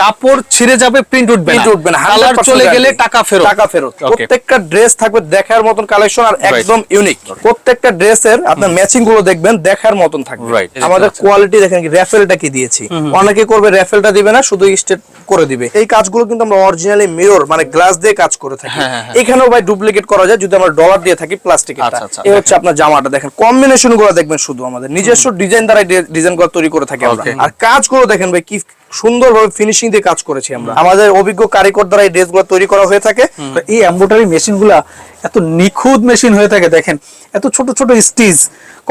কাপড় ছিঁড়ে যাবে প্রিন্ট উঠবে প্রিন্ট উঠবে না কালার চলে গেলে টাকা ফেরত। টাকা ফেরত। প্রত্যেকটা ড্রেস থাকবে দেখার মতন কালেকশন আর একদম ইউনিক প্রত্যেকটা ড্রেসের আপনার ম্যাচিংগুলো দেখবেন দেখার মতন থাকবে। আমাদের কোয়ালিটি দেখেন কি র্যাফেলটা কি দিয়েছি। অনেকে করবে র্যাফেলটা দিবে না শুধু স্টেট করে দিবে। এই কাজগুলো কিন্তু আমরা অরিজিনালি মিরর মানে গ্লাস দিয়ে কাজ করে থাকি। হ্যাঁ, হ্যাঁ, হ্যাঁ। এখানেও ভাই ডুপ্লিকেট করা যায় যদি আমরা ডলার দিয়ে থাকি প্লাস্টিকের আচ্ছা, আচ্ছা, এই হচ্ছে আপনার জামাটা দেখেন। কম্বিনেশনগুলো দেখবেন শুধু আমাদের। নিজস্ব ডিজাইন দ্বারা ডিজাইনগুলো তৈরি করে থাকি আমরা. আর কাজগুলো দেখেন ভাই কি সুন্দরভাবে ফিনিশিং দিয়ে কাজ করেছি আমরা। আমাদের অভিজ্ঞ কারিগর দ্বারা এই ড্রেসগুলো তৈরি করা হয়ে থাকে। এই এমব্রয়ডারি মেশিনগুলা এত নিখুঁত মেশিন হয়ে থাকে দেখেন এত ছোট ছোট স্টিচ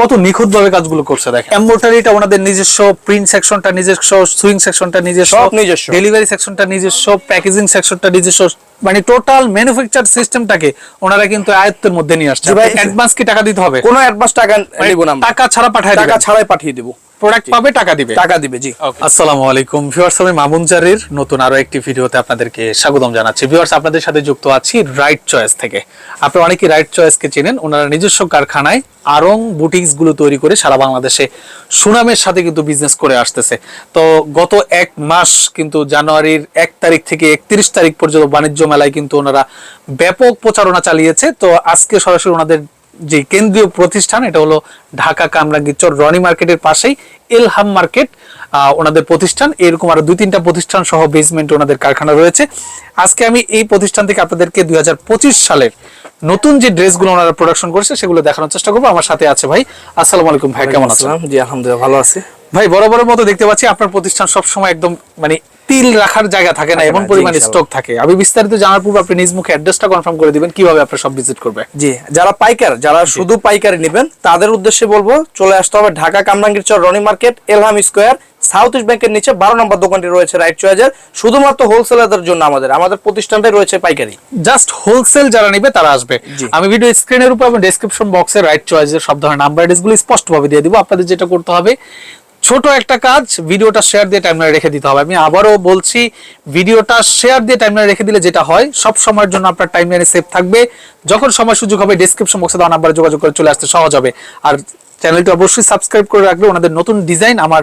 কত নিখুঁত ভাবে কাজগুলো করছে দেখেন। এমব্রয়ডারিটা ওনাদের নিজস্ব প্রিন্ট সেকশনটা নিজস্ব সুইং সেকশনটা নিজস্ব সব নিজস্ব। ডেলিভারি সেকশনটা নিজস্ব প্যাকেজিং সেকশনটা নিজস্ব মানে টোটাল ম্যানুফ্যাকচার সিস্টেমটাকে ওনারা কিন্তু আয়ত্তের মধ্যে নিয়ে আসছে। ভাই। অ্যাডভান্স কি টাকা দিতে হবে? কোনো অ্যাডভান্স টাকা মানে নিব না টাকা ছাড়া পাঠায় টাকা ছাড়াই পাঠিয়ে দেবো। প্রোডাক্ট পাবে টাকা দিবে। টাকা দিবে জি। আসসালামু আলাইকুম। ভিউয়ার্স আমি মামুন জারির। নতুন আরও একটি ভিডিওতে আপনাদেরকে স্বাগতম জানাচ্ছি। ভিউয়ার্স আপনাদের সাথে যুক্ত আছি রাইট চয়েস থেকে। আপনারা অনেকেই রাইট চয়েসকে চেনেন। ওনারা নিজস্ব কারখানায় আরং বুটিক্সগুলো তৈরি করে সারা বাংলাদেশে সুনামের সাথে কিন্তু বিজনেস করে আসতেছে। তো গত এক মাস কিন্তু জানুয়ারির এক তারিখ থেকে একত্রিশ তারিখ পর্যন্ত বাণিজ্য মেলায় কিন্তু ওনারা ব্যাপক প্রচারণা চালিয়েছে। তো আজকে সরাসরি ওনাদের যে কেন্দ্রীয় প্রতিষ্ঠান এটা হলো ঢাকা কামরাঙ্গীরচর রনি মার্কেটের পাশেই এলহাম মার্কেট। ওনাদের প্রতিষ্ঠান এরকম আরও দুই তিনটা প্রতিষ্ঠান সহ বেসমেন্ট ওনাদের কারখানা রয়েছে। আজকে আমি এই প্রতিষ্ঠান থেকে আপনাদেরকে দুই হাজার পঁচিশ সালের নতুন যে ড্রেসগুলো ওনারা প্রোডাকশন করছে সেগুলো দেখানোর চেষ্টা করব। আমার সাথে আছে ভাই। আসসালামু আলাইকুম ভাই কেমন আছেন। জি আলহামদুলিল্লাহ ভালো আছি। ভাই বরাবরের মতো দেখতে পাচ্ছি আপনার প্রতিষ্ঠান সব সময় একদম মানে তিল রাখার জায়গা থাকে না এমন পরিমাণে স্টক থাকে। আমি বিস্তারিত জানার পূর্বে আপনি নিজ মুখে অ্যাড্রেসটা কনফার্ম করে দিবেন কীভাবে আপনার সব ভিজিট করবে। জি। যারা পাইকার যারা শুধু পাইকারি নেবেন তাদের উদ্দেশ্যে বলব চলে আসতে হবে Dhaka Kamrangir Char Roni market Elham square south east ব্যাংকের নিচে বারো নম্বর দোকানটি রয়েছে রাইট চয়েজের শুধুমাত্র হোলসেলারদের জন্য আমাদের আমাদের প্রতিষ্ঠানটাই রয়েছে পাইকারি। জাস্ট হোলসেল যারা নিবে তারা আসবে। আমি ভিডিও স্ক্রিনের উপর এবং ডেসক্রিপশন বক্সে রাইট চয়েসের সব ধরনের নাম্বারগুলো স্পষ্ট ভাবে দিয়ে দিব। আপনাদের যেটা করতে হবে ছোট একটা কাজ, ভিডিওটা শেয়ার দিয়ে টাইমলাইনে রেখে দিতে হবে। আমি আবারও বলছি, ভিডিওটা শেয়ার দিয়ে টাইমলাইনে রেখে দিলে যেটা হয়, সব সময়ের জন্য আপনার টাইমলাইনে সেভ থাকবে। যখন সময় সুযোগ হবে ডেসক্রিপশন বক্সে দেওয়া নাম্বারে যোগাযোগ করে চলে আসতে সহজ হবে। আর চ্যানেলটি অবশ্যই সাবস্ক্রাইব করে রাখবে। ওনাদের নতুন ডিজাইন আমার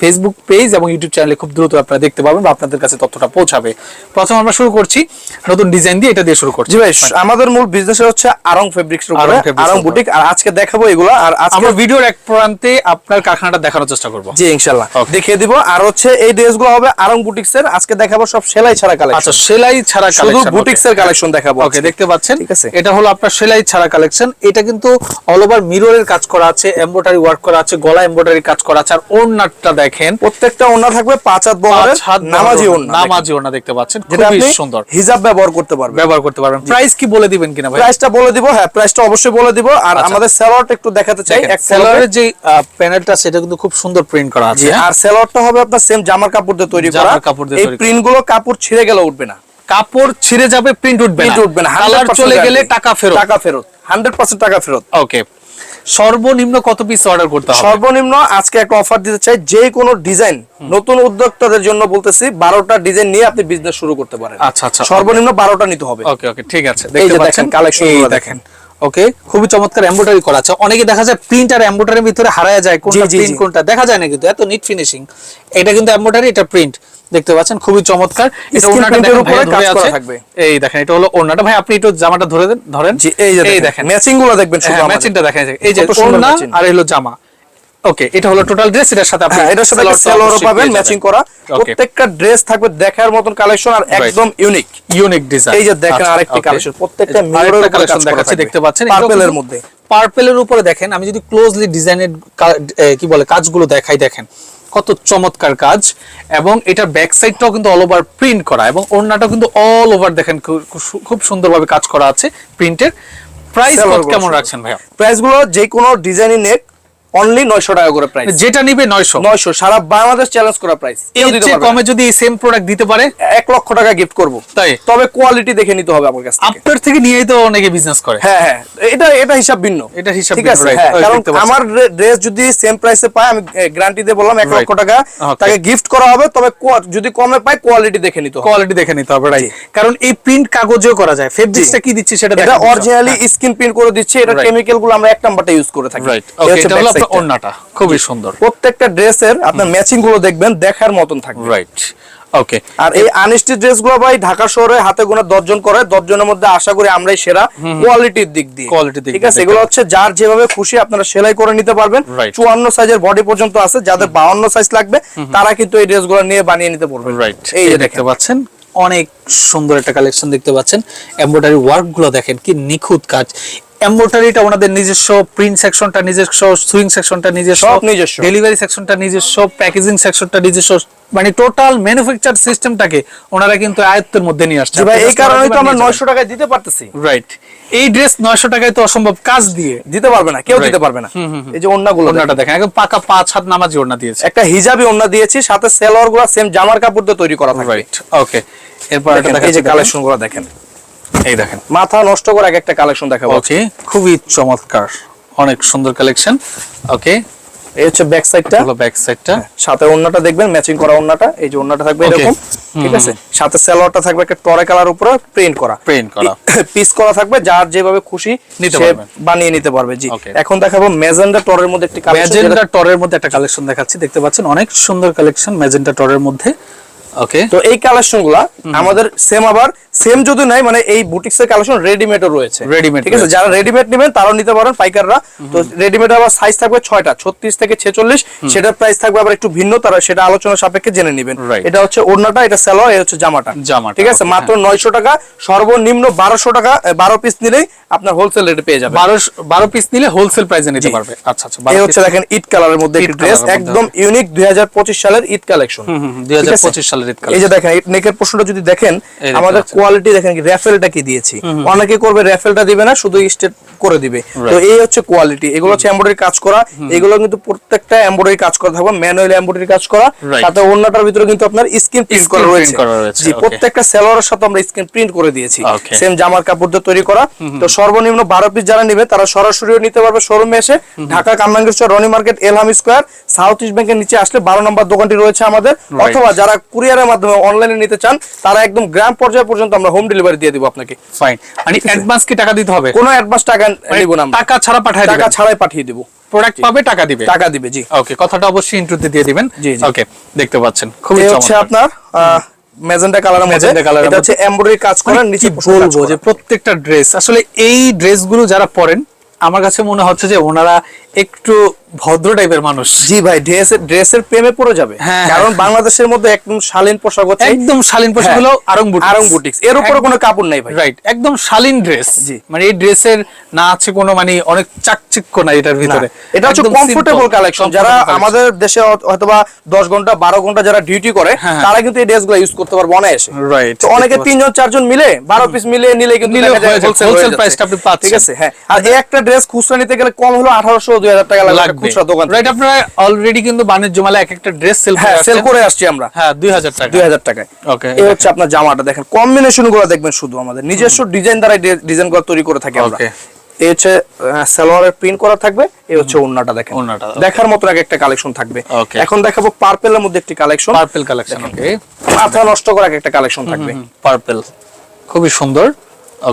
ফেসবুক পেজ এবং ইউটিউব চ্যানেলে খুব দ্রুত আপনারা দেখতে পাবেন বা আপনাদের কাছে তথ্যটা পৌঁছাবে। প্রথম আমরা শুরু করছি নতুন ডিজাইন দিয়ে এটা দিয়ে শুরু করছি। ভাই আমাদের মূল বিজনেস হচ্ছে আরং ফেব্রিক্স আরং বুটিক আর আজকে দেখাবো এগুলো আর আমরা ভিডিওর এক প্রান্তে আপনার কারখানাটা দেখানোর চেষ্টা করব। জি ইনশাল্লাহ দেখিয়ে দিব আর হচ্ছে এই ড্রেসগুলো হবে আরং বুটিক্স এর আজকে দেখাবো সব সেলাই ছাড়া কালেকশন আচ্ছা সেলাই ছাড়া কালেকশন শুধু বুটিক্স এর কালেকশন দেখাবো ওকে দেখতে পাচ্ছেন? ঠিক আছে। এটা হলো আপনার সেলাই ছাড়া কালেকশন এটা কিন্তু অল ওভার মিররের কাজ করা আছে এমব্রয়ডারি ওয়ার্ক করা আছে গলা এমব্রয়ডারি কাজ করা আছে আর ওড়নাটা দেখেন। প্রত্যেকটা ওনা থাকবে পাঁচ হাত বহরের নামাজি ওনা নামাজি ওড়না দেখতে পাচ্ছেন। খুবই সুন্দর। হিজাব ব্যবহার করতে পারবেন। ব্যবহার করতে পারবেন। প্রাইস কি বলে দিবেন কিনা ভাই? প্রাইসটা বলে দিব হ্যাঁ প্রাইসটা অবশ্যই বলে দিব। আর আচ্ছা। আমাদের স্যালোয়ারটা একটু দেখাতে চাই। এক সেলারের যে প্যানেলটা সেটা কিন্তু খুব সুন্দর প্রিন্ট করা আছে হ্যাঁ? আর স্যালোয়ারটা হবে আপনার সেম জামার কাপড় দিয়ে তৈরি করা। জামার কাপড় দিয়ে এই। প্রিন্টগুলো কাপড় ছিঁড়ে গেলে উঠবে না। কাপড় ছিঁড়ে যাবে প্রিন্ট উঠবে প্রিন্ট উঠবে না কালার চলে গেলে টাকা ফেরত। টাকা ফেরত 100% টাকা ফেরত। ওকে সর্বনিম্ন কত পিস অর্ডার করতে হবে? সর্বনিম্ন আজকে একটা অফার দিতে চাই যে কোনো ডিজাইন নতুন উদ্যোক্তাদের জন্য বলতেছি বারোটা ডিজাইন নিয়ে আপনি বিজনেস শুরু করতে পারেন। আচ্ছা, আচ্ছা। সর্বনিম্ন বারোটা নিতে হবে। ওকে ওকে ঠিক আছে দেখতে পাচ্ছেন। দেখেন, collection দেখেন। ওকে খুবই চমৎকার এমব্রয়ডারি করা আছে। অনেকে দেখা যায় প্রিন্ট আর এমব্রয়ডারির ভিতরে হারায় যায় কোনটা প্রিন্ট কোনটা দেখা যায় না কিন্তু এত নিট ফিনিশিং এটা কিন্তু এমব্রয়ডারি এটা প্রিন্ট দেখতে পাচ্ছেন খুবই চমৎকার। এটা Skin ওনাটা print এর দেখেন উপরে কাজ করা থাকবে। এই দেখেন এটা হলো ওনাটা ভাই আপনি একটু জামাটা ধরে দেন ধরেন। জি এই যে দেখেন দেখেন। ম্যাচিংগুলো দেখবেন শুধু ম্যাচিংটা দেখা যায় এই যে ওড়না আর হলো জামা। ওকে এটা হলো টোটাল ড্রেস এটার সাথে আপনি এটার সাথে পাবেন ম্যাচিং করা। প্রত্যেকটা ড্রেস থাকবে দেখার মতন কালেকশন আর একদম ইউনিক ইউনিক ডিজাইন এই যে দেখেন আরেকটি collection, প্রত্যেকটা উপরে কালেকশন দেখাচ্ছি দেখতে পাচ্ছেন এর মধ্যে। পার্পেলের উপরে দেখেন আমি যদি ক্লোজলি ডিজাইনের কি বলে কাজগুলো দেখাই দেখেন। কত চমৎকার কাজ। এবং এটার ব্যাক সাইডটাও কিন্তু অল ওভার প্রিন্ট করা। এবং ওড়নাটাও কিন্তু অল ওভার দেখেন খুব- সুন্দরভাবে কাজ করা আছে প্রিন্টের প্রাইস কেমন রাখছেন ভাইয়া? প্রাইসগুলো যে কোনো ডিজাইনের নেক অনলি নয়শো টাকা করে প্রাইস যেটা নিবে নয়শো। নয়শো সারা বাংলাদেশ চ্যালেঞ্জ করা প্রাইস এর চেয়ে কমে যদি এই সেম প্রোডাক্ট দিতে পারে? এক লক্ষ টাকা গিফট করব। তাই? তবে কোয়ালিটি দেখে নিতে হবে আমার কাছে আপনার থেকে নিয়েই তো অনেকে বিজনেস করে। হ্যাঁ হ্যাঁ। এটা এটা হিসাব ভিন্ন। এটার হিসাব ঠিক আছে. হ্যাঁ কারণ আমার ড্রেস যদি সেম প্রাইসে পায় আমি গ্যারান্টি দিয়ে বললাম এক Right. লক্ষ টাকা। তাকে গিফট করা হবে তবে যদি কমে পায় কোয়ালিটি দেখে নিতে হবে। কোয়ালিটি দেখে নিতে হবে রাইট কারণ এই প্রিন্ট কাগজেও করা যায়। ফেব্রিক্সটা কি দিচ্ছি সেটা এটা। অরিজিনালি স্ক্রিন প্রিন্ট করে দিচ্ছে এটা. কেমিক্যালগুলো আমরা এক নাম্বারটা ইউজ করে থাকি। রাইট ওকে হচ্ছে এটা হলো back আপনার side টা। ওড়নাটা খুবই সুন্দর। প্রত্যেকটা ড্রেসের আপনার ম্যাচিংগুলো দেখবেন দেখার মতন থাকবে। রাইট ওকে আর এই গুলো ভাই ঢাকা শহরে হাতে গোনা দশজন করে দশজনের মধ্যে আশা করি আমরাই সেরা কোয়ালিটির দিক দিয়ে। ঠিক আছে? এগুলো হচ্ছে যার যেভাবে খুশি আপনারা সেলাই করে নিতে পারবেন। চুয়ান্ন সাইজের বডি পর্যন্ত আছে যাদের বাউন্ন সাইজ লাগবে তারা কিন্তু এই ড্রেসগুলো নিয়ে বানিয়ে নিতে পারবেন। রাইট এই যে দেখতে পাচ্ছেন অনেক সুন্দর একটা কালেকশন দেখতে পাচ্ছেন। এমব্রয়ডারি ওয়ার্কগুলো দেখেন কি নিখুঁত কাজ। এমব্রয়ডারিটা ওনাদের নিজস্ব প্রিন্ট সেকশনটা নিজস্ব সুইং সেকশনটা নিজস্ব সব নিজস্ব। ডেলিভারি সেকশনটা নিজস্ব প্যাকেজিং সেকশনটা নিজস্ব মানে টোটাল ম্যানুফ্যাকচার সিস্টেমটাকে ওনারা কিন্তু আয়ত্তের মধ্যে নিয়ে আসছে। ভাই এই কারণেই তো আমরা নয়শো টাকায় দিতে পারতেছি। রাইট এই ড্রেস নয়শো টাকায় তো অসম্ভব কাজ দিয়ে দিতে পারবে না কেউ দিতে পারবে না। এই যে ওন্নাগুলো দেখেন। ওনাটা দেখেন একদম পাকা পাঁচ হাত নামাজি ওড়না দিয়েছে। একটা হিজাবি ওন্না দিয়েছি সাথে সেলোয়ারগুলো সেম জামার কাপড় দিয়ে তৈরি করা থাকবে। রাইট ওকে এরপর এটা দেখেন, এই যে দেখাচ্ছি কালেকশনগুলো দেখেন। এই দেখেন মাথা নষ্ট করে এক একটা কালেকশন দেখাবো। ওকে খুবই চমৎকার অনেক সুন্দর কালেকশন ওকে এই হচ্ছে ব্যাক সাইডটা হলো ব্যাক সাইডটা সাথে ওন্নাটা দেখবেন ম্যাচিং করা ওন্নাটা এই যে ওন্নাটা থাকবে এরকম ঠিক আছে? সাথে সালোয়ারটা থাকবে একটা টরে কালার উপরে প্রিন্ট করা। Print করা। পিস করা থাকবে যার যেভাবে খুশি নিতে সে পারবেন। বানিয়ে নিতে পারবে জি। এখন দেখাবো মেজেন্ডা টরের মধ্যে একটি কালেকশন ম্যাজেন্টা টরের মধ্যে একটা কালেকশন দেখাচ্ছি দেখতে পাচ্ছেন? অনেক সুন্দর কালেকশন ম্যাজেন্টা টরের মধ্যে। ওকে তো এই কালেকশনগুলা আমাদের সেম আবার সেম যদি নাই মানে এই কালেকশন রেডিমেডও রয়েছে। Readymade ঠিক আছে? যারা রেডিমেড নেবেন তারাও নিতে পারেন পাইকাররা। তো রেডিমেড আবার সাইজ থাকবে ছয়টা ছত্রিশ থেকে ছেচল্লিশ। সেটার প্রাইস থাকবে আবার একটু ভিন্ন তারা সেটা আলোচনা সাপেক্ষে জেনে নেবেন। এটা হচ্ছে ওড়নাটা এটা এটা হচ্ছে জামাটা। জামাটা, ঠিক আছে? মাত্র নয়শো টাকা সর্বনিম্ন বারোশো টাকা বারো পিস নিলেই আপনার হোলসেল রেটে পেয়ে যাবে। বারো বারো পিস নিলে হোলসেল প্রাইসে নিতে। পারবে। আচ্ছা আচ্ছা এই হচ্ছে দেখেন ঈদ কালারের মধ্যে ড্রেস একদম ইউনিক দুই হাজার পঁচিশ সালের ঈদ কালেকশন দুই হাজার পঁচিশ সালের এই যে দেখেন নেকের প্রশ্নটা যদি দেখেন আমাদের কোয়ালিটি দেখেন র্যাফেলটা কি দিয়েছি? অনেকে করবে র্যাফেলটা দিবে না শুধু স্টেট করে দিবে। তো এই হচ্ছে কোয়ালিটি এগুলো হচ্ছে এমব্রয়ডারি কাজ করা। এগুলো কিন্তু প্রত্যেকটা এমব্রয়ডারি কাজ করা থাকবে ম্যানুয়ালি এমব্রয়ডারি কাজ করা। সাথে ওন্নাটার ভিতরে কিন্তু আপনার স্ক্রিন প্রিন্ট করা রয়েছে। জি প্রত্যেকটা সেলোয়ারের সাথে আমরা স্ক্রিন প্রিন্ট করে দিয়েছি। সেম জামার কাপড় দিয়ে তৈরি করা। তো সর্বনিম্ন বারো পিস যারা নেবে তারা সরাসরিও নিতে পারবে শোরুমে এসে। Dhaka Kamrangir Roni market Elham square south east ব্যাংকের নিচে আসলে বারো নম্বর দোকানটি রয়েছে আমাদের। অথবা যারা কুরিয়ারের মাধ্যমে অনলাইনে নিতে চান তারা একদম গ্রাম পর্যায়ে পর্যন্ত আমরা হোম ডেলিভারি দিয়ে দিব আপনাকে। ফাইন মানে অ্যাডভান্স কি টাকা দিতে হবে? কোনো অ্যাডভান্স টাকা নিব না টাকা ছাড়া পাঠায় টাকা ছাড়াই পাঠিয়ে দিব। প্রোডাক্ট পাবে টাকা দিবে? টাকা দিবে জি। ওকে কথাটা অবশ্যই ইন্ট্রোতে দিয়ে দিবেন। জি। ওকে দেখতে পাচ্ছেন। খুবই এই হচ্ছে চমৎকার। আপনার মেজেন্টা কালারের মধ্যে। Colour এটা হচ্ছে এমব্রয়ডারি কাজ করা মানে নিচে বলব যে প্রত্যেকটা ড্রেস আসলে এই ড্রেসগুলো যারা পরেন আমার কাছে মনে হচ্ছে যে ওনারা একটু ভদ্র টাইপের মানুষ। জি ভাই ড্রেসের ড্রেসের প্রেমে পড়ে যাবে। হ্যাঁ, কারণ বাংলাদেশের মধ্যে একদম শালীন পোশাক হচ্ছে একদম শালীন পোশাক হলো আরং বুটিক্স আরং বুটিক্স এর উপরে কোনো কাপড় নাই ভাই। রাইট একদম শালীন ড্রেস জি। মানে এই ড্রেসের না আছে কোনো মানে অনেক চাকচিক্য না এটার ভিতরে। এটা হচ্ছে কমফোর্টেবল কালেকশন যারা আমাদের দেশে হয়তোবা দশ ঘণ্টা বারো ঘণ্টা যারা ডিউটি করে হ্যাঁ, হ্যাঁ। তারা কিন্তু এই ড্রেসগুলো ইউজ করতে পারবে অনায়াসে। রাইট তো অনেকে তিনজন চারজন মিলে বারো পিস মিলে নিলে কিন্তু নিলে দেখা যায় হয়ে যায়, wholesale wholesale হয়ে price টা যাচ্ছে। আপনি পাচ্ছেন। ঠিক আছে হ্যাঁ। আর এই একটা ড্রেস খুচরা নিতে গেলে কম হলো আঠারোশো দুই হাজার টাকা লাগবে খুচরা দোকান রাইট আপনারা অলরেডি কিন্তু বাণিজ্য মেলা এক একটা ড্রেস সেল হ্যাঁ করে সেল করে আসছি আমরা। হ্যাঁ দুই হাজার টাকা। দুই হাজার টাকায়। Okay, এই হচ্ছে আপনার জামাটা দেখেন কম্বিনেশনগুলো দেখবেন শুধু আমাদের। নিজস্ব ডিজাইন দ্বারা ডিজাইনগুলো তৈরি করে থাকি আমরা। এই হচ্ছে সালোয়ারের প্রিন্ট করা থাকবে এই হচ্ছে ওন্নাটা দেখেন। ওড়নাটা, দেখার মতো এক একটা কালেকশন থাকবে। এখন দেখাবো পার্পেলের মধ্যে একটি কালেকশন পার্পল কালেকশন ওকে মাথা নষ্ট করা এক একটা কালেকশন থাকবে। পার্পল খুবই সুন্দর। ওকে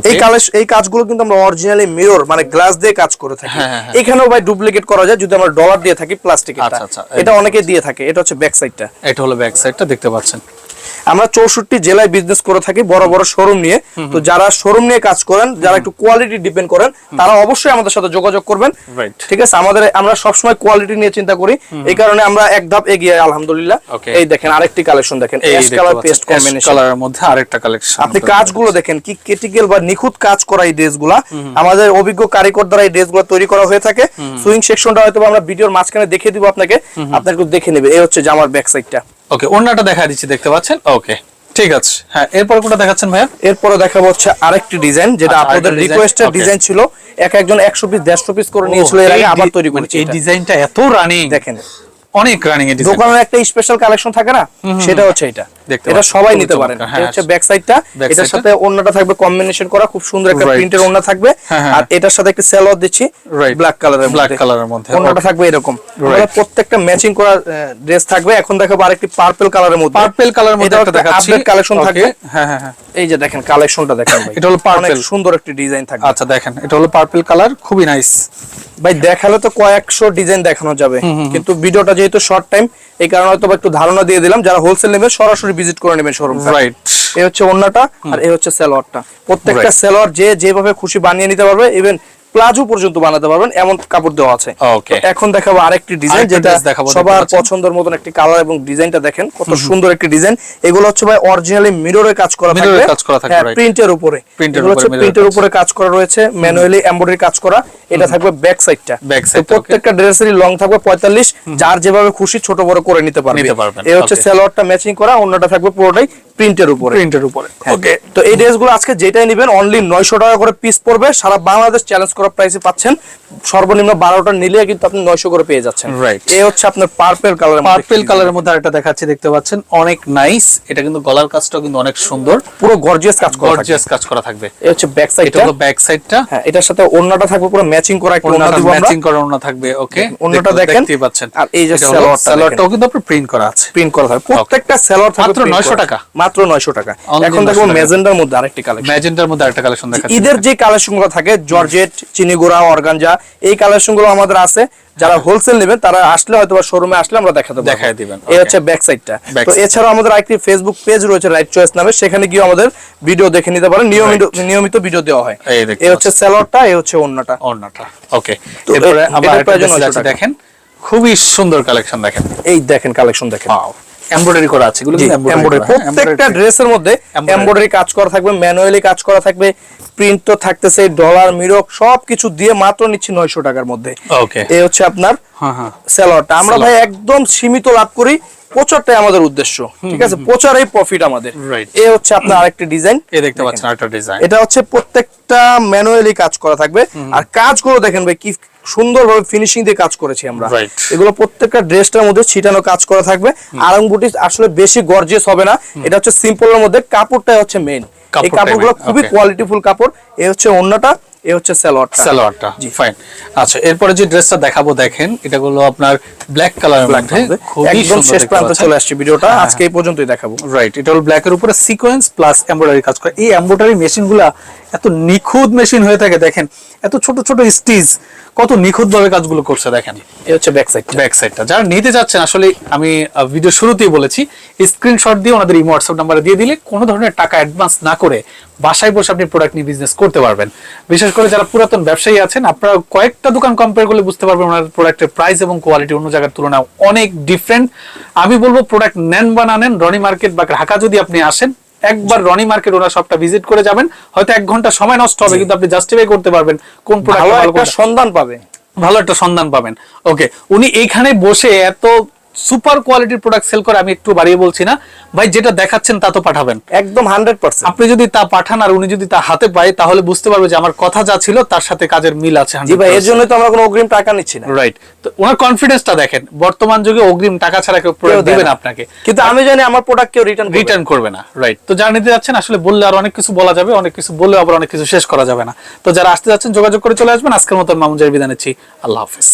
এই কালেকশন এই কাজগুলো কিন্তু আমরা অরিজিনালি মিরর মানে গ্লাস দিয়ে কাজ করে থাকি। হ্যাঁ, হ্যাঁ, হ্যাঁ। এখানেও ভাই ডুপ্লিকেট করা যায় যদি আমরা ডলার দিয়ে থাকি প্লাস্টিকের আচ্ছা, আচ্ছা, এটা অনেকে দিয়ে থাকে এটা হচ্ছে ব্যাক সাইডটা এটা হলো ব্যাক সাইডটা দেখতে পাচ্ছেন। আমরা চৌষট্টি জেলায় বিজনেস করে থাকি বড় বড় শোরুম নিয়ে। তো যারা শোরুম নিয়ে কাজ করেন যারা একটু কোয়ালিটি ডিপেন্ড করেন তারা অবশ্যই আমাদের সাথে যোগাযোগ করবেন। ঠিক আছে? আমাদের আমরা সবসময় কোয়ালিটি নিয়ে চিন্তা করি। এই কারণে আমরা এক ধাপ এগিয়ে আলহামদুলিল্লাহ। এই দেখেন আরেকটি কালেকশন দেখেন এই কালার পেস্ট কম্বিনেশন কালারের মধ্যে আরেকটা কালেকশন আপনি কাজগুলো দেখেন কি ক্রিটিক্যাল বা নিখুঁত কাজ করা এই ড্রেসগুলা আমাদের অভিজ্ঞ কারিগর দ্বারা এই ড্রেসগুলো তৈরি করা হয়ে থাকে। সুইং সেকশনটা হয়তো আমরা ভিডিওর মাঝখানে দেখিয়ে দিব আপনাকে। আপনার একটু দেখে নেবে এই হচ্ছে জামার ব্যাক সাইডটা ওকে ওড়নাটা দেখা দিচ্ছি দেখতে পাচ্ছেন? ওকে ঠিক আছে। হ্যাঁ এরপর কোনটা দেখাচ্ছেন ভাইয়া? এরপরে দেখাবো হচ্ছে আরেকটি ডিজাইন যেটা আচ্ছা, আপনাদের রিকোয়েস্টের ডিজাইন ছিল। এক একজন একশো পিস দেড়শো পিস করে নিয়েছিল এর আগে আবার তৈরি করেছে করেছি এই ডিজাইনটা এত রানিং দেখেন। অনেক রানিং এর ডিজাইন দোকানের একটা স্পেশাল কালেকশন থাকে না? সেটা হচ্ছে এটা। এটা সবাই নিতে পারেন। হ্যাঁ, হচ্ছে ব্যাক সাইডটা এটার সাথে ওন্নাটা থাকবে কম্বিনেশন করা। খুব সুন্দর একটা প্রিন্টের ওন্না থাকবে। হ্যাঁ, হ্যাঁ। আর এটার সাথে একটা দিচ্ছি। ব্ল্যাক কালারের colour এর মধ্যে, ওন্নাটা থাকবে এরকম। প্রত্যেকটা ম্যাচিং করা ড্রেস থাকবে। এখন দেখাবো আরেকটি পার্পল কালারের মধ্যে। পার্পল কালার মধ্যে একটা দেখাচ্ছি। থাকবে। হ্যাঁ হ্যাঁ এই যে দেখেন কালেকশনটা দেখেন ভাই। এটা হলো। অনেক সুন্দর একটি ডিজাইন থাকবে। আচ্ছা দেখেন। এটা হলো পার্পল কালার খুবই নাইস ভাই দেখালে তো কয়েকশো ডিজাইন দেখানো যাবে। কিন্তু ভিডিওটা যেহেতু শর্ট টাইম এই কারণে হয়তো একটু ধারণা দিয়ে দিলাম যারা হোলসেল নেবে সরাসরি ভিজিট করে নেবেন শোরুম রাইট এই হচ্ছে অন্যটা আর এই হচ্ছে সালোয়ারটা প্রত্যেকটা সেলোয়ার সালোয়ার যে যেভাবে খুশি বানিয়ে নিতে পারবে ইভেন প্লাজো পর্যন্ত বানাতে পারবেন এমন কাপড় দেওয়া আছে। এখন দেখাবো আরেকটি ডিজাইন যেটা দেখাবো, সবার পছন্দের মতন একটি কালার এবং ডিজাইনটা দেখেন কত সুন্দর একটি ডিজাইন এগুলো হচ্ছে ভাই অরিজিনালি মিররে কাজ করা থাকবে। কাজ করা থাকবে, হ্যাঁ প্রিন্টের উপরে। এগুলো হচ্ছে প্রিন্টের উপরে কাজ করা রয়েছে ম্যানুয়ালি এমব্রয়ডারি কাজ করা। এটা থাকবে ব্যাক সাইডটা প্রত্যেকটা ড্রেসেরই লং থাকবে 45 যার যেভাবে খুশি ছোট বড় করে নিতে পারবে। এই হচ্ছে. সালোয়ারটা ম্যাচিং করা অন্যটা থাকবে পুরোটাই প্রিন্টের উপরে। প্রিন্টের উপরে ওকে তো এই ড্রেসগুলো আজকে যেটাই নেবেন অনলি নয়শো টাকা করে পিস পড়বে সারা বাংলাদেশ চ্যালেঞ্জ করা প্রাইসে পাচ্ছেন সর্বনিম্ন বারোটা নিলে কিন্তু আপনি নয়শো করে পেয়ে যাচ্ছেন। Right. এই হচ্ছে আপনার পার্পেল কালার পার্পেল কালারের মধ্যে আরেকটা দেখাচ্ছি দেখতে পাচ্ছেন অনেক নাইস এটা কিন্তু গলার কাজটাও কিন্তু অনেক সুন্দর। পুরো গর্জিয়াস কাজ করা গর্জিয়াস কাজ করা থাকবে। এই হচ্ছে ব্যাক এটা সাইডটা হলো ব্যাক সাইডটা হ্যাঁ এটার সাথে ওন্নাটা থাকবে পুরো ম্যাচিং করা একটা ওন্না দিব ম্যাচিং করা ওন্না থাকবে ওকে ওন্নাটা দেখেন। দেখতেই পাচ্ছেন। আর এই যে এটা হলো সালোয়ারটা সালোয়ারটাও কিন্তু আপনার প্রিন্ট করা আছে। প্রিন্ট করা থাকবে। প্রত্যেকটা সেলর থাকবে মাত্র 900 টাকা? মাত্র 900 টাকা। এখন দেখো টাকা। মেজেন্ডার মধ্যে আরেকটি কালেকশন ম্যাজেন্টার মধ্যে আরেকটা কালেকশন দেখাচ্ছি। ঈদের যে কালেকশনগুলো থাকে জর্জেট চিনিগুড়া অর্গানজা এই কালেকশনগুলো আমাদের আছে। যারা হোলসেল নেবেন তারা আসলে হয়তো শোরুমে আসলে আমরা দেখাতে দেখায় দিবেন, এই হচ্ছে ব্যাক সাইডটা তো এছাড়াও আমাদের আরেকটি ফেসবুক পেজ রয়েছে রাইট চয়েস নামে। সেখানে গিয়ে আমাদের ভিডিও দেখে নিতে পারেন। নিয়মিত নিয়মিত ভিডিও দেওয়া হয়। এই হচ্ছে স্যালোয়ারটা এই হচ্ছে অন্যটা ওন্নাটা ওকে এরপরে আবার এটার আরেকটা প্রাইস dress 900 আছে, টাকা। দেখেন। খুবই সুন্দর কালেকশন দেখেন। এই দেখেন কালেকশন দেখেন। এমব্রয়ডারি করা আছে এগুলো হ্যাঁ? প্রত্যেকটা ড্রেসের মধ্যে। এমব্রয়ডারি কাজ করা থাকবে ম্যানুয়ালি কাজ করা থাকবে প্রিন্ট তো থাকতেছে ডলার মিরক সবকিছু দিয়ে মাত্র নিচ্ছি নয়শো টাকার মধ্যে ওকে এই হচ্ছে আপনার হ্যাঁ হ্যাঁ স্যালোয়ারটা আমরা ভাই একদম সীমিত লাভ করি প্রচারটাই আমাদের উদ্দেশ্য ঠিক আছে? প্রচারেই প্রফিট আমাদের. এই হচ্ছে আপনার আরেকটি ডিজাইন এই দেখতে পাচ্ছেন আরেকটা ডিজাইন এটা হচ্ছে প্রত্যেকটা ম্যানুয়ালি কাজ করা থাকবে। আর কাজগুলো দেখেন ভাই কি সুন্দরভাবে ফিনিশিং দিয়ে কাজ করেছি আমরা। এগুলো প্রত্যেকটা ড্রেসটার মধ্যে ছিটানো কাজ করা থাকবে। আরং বুটি আসলে বেশি গর্জিয়াস হবে না। এটা হচ্ছে সিম্পলের মধ্যে কাপড়টাই হচ্ছে মেইন এই কাপড়গুলো খুবই. কোয়ালিটিফুল কাপড়। এ হচ্ছে অন্যটা। এই হচ্ছে সালোয়ারটা। সালোয়ারটা ফাইন আচ্ছা এরপরে যে ড্রেসটা দেখাবো দেখেন এটা হলো আপনার ব্ল্যাক কালারের মধ্যে। একদম শেষ প্রান্তে চলে আসছে ভিডিওটা। হ্যাঁ, আজকে এই পর্যন্তই দেখাবো। রাইট এটা হলো ব্ল্যাক এর উপরে সিকোয়েন্স প্লাস এমব্রয়ডারি কাজ করে। এই এমব্রয়ডারি মেশিনগুলা এত নিখুঁত মেশিন হয়ে থাকে দেখেন। এত ছোট ছোট স্টিচ কত নিখুঁত ভাবে কাজগুলো করছে দেখেন। এই হচ্ছে ব্যাক সাইড ব্যাক সাইডটা যারা নিতে যাচ্ছেন আসলে আমি ভিডিও শুরুতেই বলেছি স্ক্রিনশট দিয়ে ওনাদের ইমো হোয়াটসঅ্যাপ নাম্বারে দিয়ে দিলে কোনো ধরনের টাকা অ্যাডভান্স না করে বাসায় বসে আপনি প্রোডাক্ট নিয়ে বিজনেস করতে পারবেন। বিশেষ করে যারা পুরাতন ব্যবসায়ী আছেন আপনারা কয়েকটা দোকান কম্পেয়ার করলে বুঝতে পারবেন ওনার প্রোডাক্টের প্রাইস এবং কোয়ালিটি অন্য জায়গার তুলনায় অনেক ডিফারেন্ট আমি বলব প্রোডাক্ট নেন বা না নেন রনি মার্কেট বা ঢাকা যদি আপনি আসেন একবার রনি মার্কেট ওনার সবটা ভিজিট করে যাবেন। হয়তো এক ঘণ্টা সময় নষ্ট হবে কিন্তু আপনি জাস্টিফাই করতে পারবেন কোন প্রোডাক্ট সন্ধান পাবে। ভালো একটা সন্ধান পাবেন। ওকে উনি এইখানে বসে এত সুপার কোয়ালিটির প্রোডাক্ট সেল করে আমি একটু বাড়িয়ে বলছি না। ভাই যেটা দেখাচ্ছেন তা তো পাঠাবেন। একদম হান্ড্রেড পার্সেন্ট। আপনি যদি তা পাঠান আর উনি যদি তা হাতে পায় তাহলে বুঝতে পারবে যে আমার কথা যা ছিল তার সাথে কাজের মিল আছে জি ভাই এর জন্য তো আমরা কোনো অগ্রিম টাকা নিচ্ছি না। রাইট তো ওনার কনফিডেন্সটা দেখেন বর্তমান যুগে অগ্রিম টাকা ছাড়া কেউ প্রোডাক্ট দিবেন না। আপনাকে। কিন্তু আমি জানি আমার প্রোডাক্ট কেউ রিটার্ন রিটার্ন করবে না রাইট তো যারা নিতে যাচ্ছেন আসলে বললে আর অনেক কিছু বলা যাবে অনেক কিছু বললে আবার অনেক কিছু শেষ করা যাবে না। তো যারা আসতে যাচ্ছেন যোগাযোগ করে চলে আসবেন। আজকের মতন মামুন বিদায় নিচ্ছি। আল্লাহ হাফিজ।